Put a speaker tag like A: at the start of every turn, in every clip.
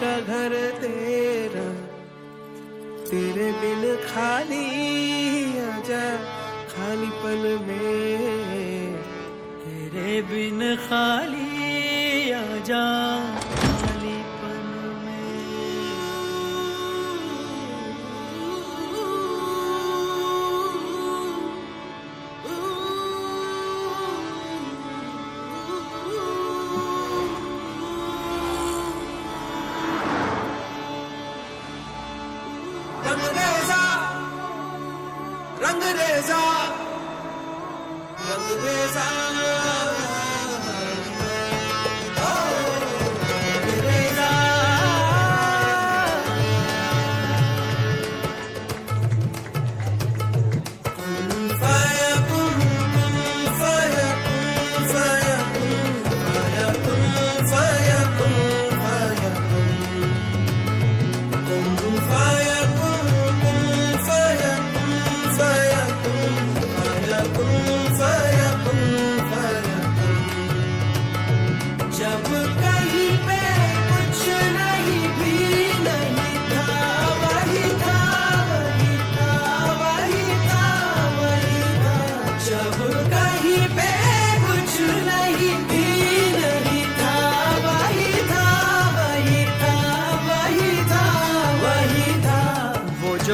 A: का घर तेरा तेरे बिन खाली आजा खाली पल में तेरे बिन खाली आजा রেজা রব রেজা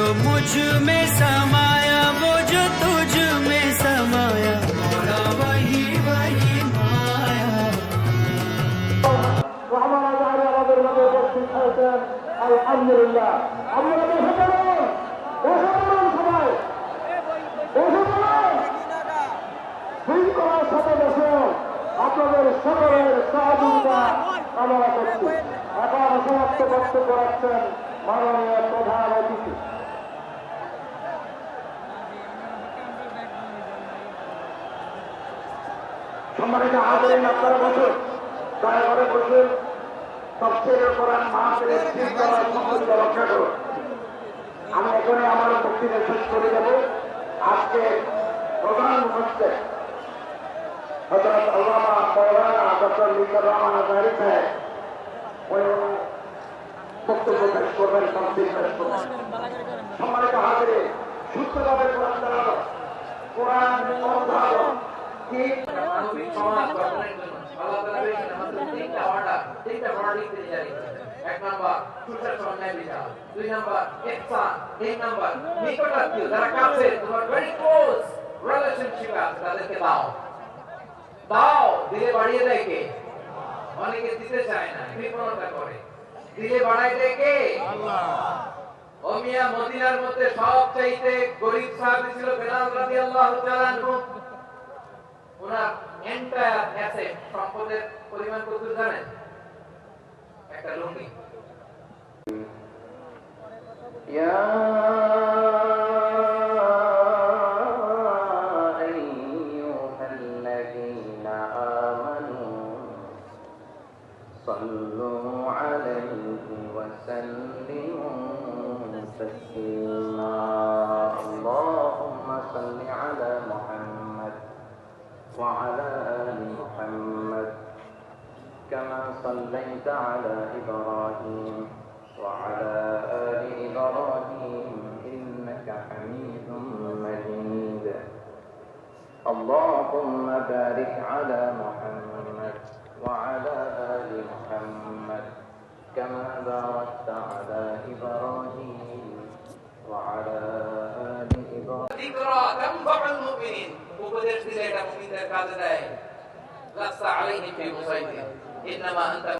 A: मुझ में समाया वो जो तुझ में समाया मोरा वही वही माया
B: রহমান আজহারি আমাদের মাঝে উপস্থিত হয়েছেন আলহামদুলিল্লাহ আপনারা বসে পড়ুন বসে পড়ুন সবাই বসে পড়ুন শৃঙ্খলার সাথে বসে আপনাদের সকলের সহযোগিতা কামনা করছি এখন সমাপ্ত বক্তব্য রাখছেন মাননীয় প্রধান অতিথি সম্মানিত হাজারিন আপনারা বসুন। দয়া করে বসুন। তফসিলের কোরআন মাহফিলের শৃঙ্খলা সম্পর্কে রক্ষা করুন। আমি এখানে আমার বক্তৃতা শেষ করে দেব। আজকে প্রধান করবেন সম্মানিত হাজারে সুস্থভাবে কোরআন কোরআন অনুধাবন কি
C: মানবিক সমাজ গঠনের জন্য আল্লাহ। তাআলা বলেছেন আমাদের তিনটা অর্ডার তিনটা ভার্ডিক্ট তিনি জারি করেছেন এক নাম্বার সুশাসন ন্যায় বিচার দুই নাম্বার ইহসান তিন নাম্বার নিকটাত্মীয় যারা কাছে তোমার ভেরি ক্লোজ রিলেশনশিপ আছে তাদেরকে দাও দাও দিলে বাড়িয়ে দেয় কে অনেকে দিতে চায় না কৃপণতা করে দিলে বাড়ায় দেয় কে আল্লাহ ও মিয়া মদিনার মধ্যে সবচাইতে গরিব সাহাবী ছিল বেলাল রাদিয়াল্লাহু তাআলা আনহু। ওনার এন্টায়ার অ্যাসেট সম্পদের পরিমাণ কত জানেন একটা লুঙ্গি
D: يا أيها الذين آمنوا صلوا عليه وسلموا تسليما اللهم صل على محمد وعلى آل محمد كما صليت على إبراهيم وعلى آل إبراهيم إنك حميد مجيد. اللهم بارك على محمد وعلى آل محمد كما باركت على إبراهيم وعلى آل إبراهيم.
C: ذكرى تنفع المؤمنين. উপদেশ দিলে এটা মুমিনদের কাজে দেয়। লাসা আলাইহিম বিমুসাইতিন ইন্নামা আনতা